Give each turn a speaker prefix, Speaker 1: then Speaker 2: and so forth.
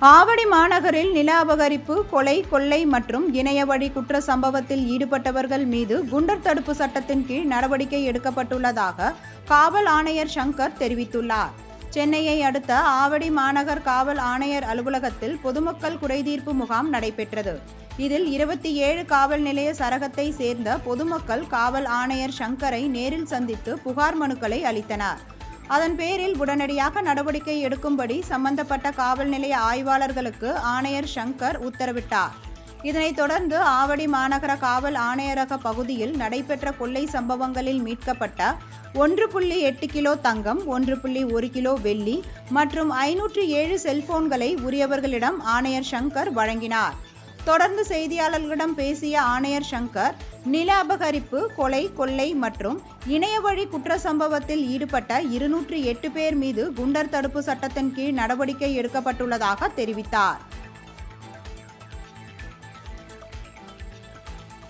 Speaker 1: ஆவடி மாநகரில் நில அபகரிப்பு கொலை கொள்ளை மற்றும் இணையவழி குற்ற சம்பவத்தில் ஈடுபட்டவர்கள் மீது குண்டர் தடுப்பு சட்டத்தின் கீழ் நடவடிக்கை எடுக்கப்பட்டுள்ளதாக காவல் ஆணையர் சங்கர் தெரிவித்துள்ளார். சென்னையை அடுத்த ஆவடி மாநகர் காவல் ஆணையர் அலுவலகத்தில் பொதுமக்கள் குறைதீர்ப்பு முகாம் நடைபெற்றது. இதில் இருபத்தி ஏழு காவல் நிலைய சரகத்தை சேர்ந்த பொதுமக்கள் காவல் ஆணையர் சங்கரை நேரில் சந்தித்து புகார் மனுக்களை அளித்தனர். அதன் பேரில் உடனடியாக நடவடிக்கை எடுக்கும்படி சம்பந்தப்பட்ட காவல் நிலைய ஆய்வாளர்களுக்கு ஆணையர் சங்கர் உத்தரவிட்டார். இதனைத் தொடர்ந்து ஆவடி மாநகர காவல் ஆணையரக பகுதியில் நடைபெற்ற கொள்ளை சம்பவங்களில் மீட்கப்பட்ட ஒன்று புள்ளி எட்டு கிலோ தங்கம் ஒன்று புள்ளி ஒரு கிலோ வெள்ளி மற்றும் ஐநூற்று ஏழு செல்போன்களை உரியவர்களிடம் ஆணையர் சங்கர் வழங்கினார். தொடர்ந்து செய்தியாளர்களிடம் பேசிய ஆணையர் சங்கர் நில அபகரிப்பு கொலை கொள்ளை மற்றும் இணையவழி குற்ற சம்பவத்தில் ஈடுபட்ட இருநூற்றி எட்டு பேர் மீது குண்டர் தடுப்பு சட்டத்தின் கீழ் நடவடிக்கை எடுக்கப்பட்டுள்ளதாக தெரிவித்தார்.